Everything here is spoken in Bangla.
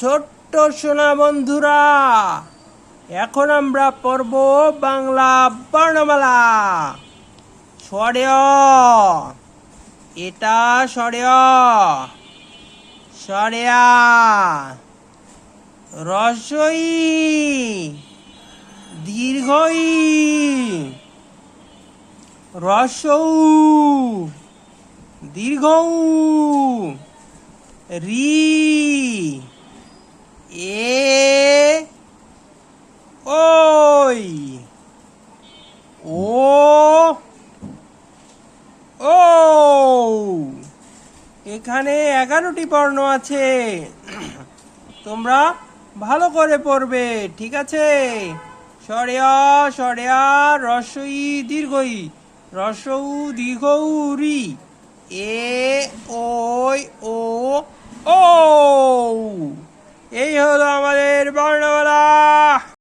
ছোট্ট সোনা বন্ধুরা, এখন আমরা পড়ব বাংলা বর্ণমালা। স্বরেয়, এটা স্বরেয়, স্বরেয়া, রসই, দীর্ঘই, রসৌ, দীর্ঘ, রি এ ওই। ও। ও। এখানে এগারোটি বর্ণ আছে। তোমরা ভালো করে পড়বে, ঠিক আছে? সরেয়া সরেয়া রসই দীর্ঘই রসৌ দীর্ঘৌ রি এ, ওই, ও ও এই হলো আমাদের বর্ণ।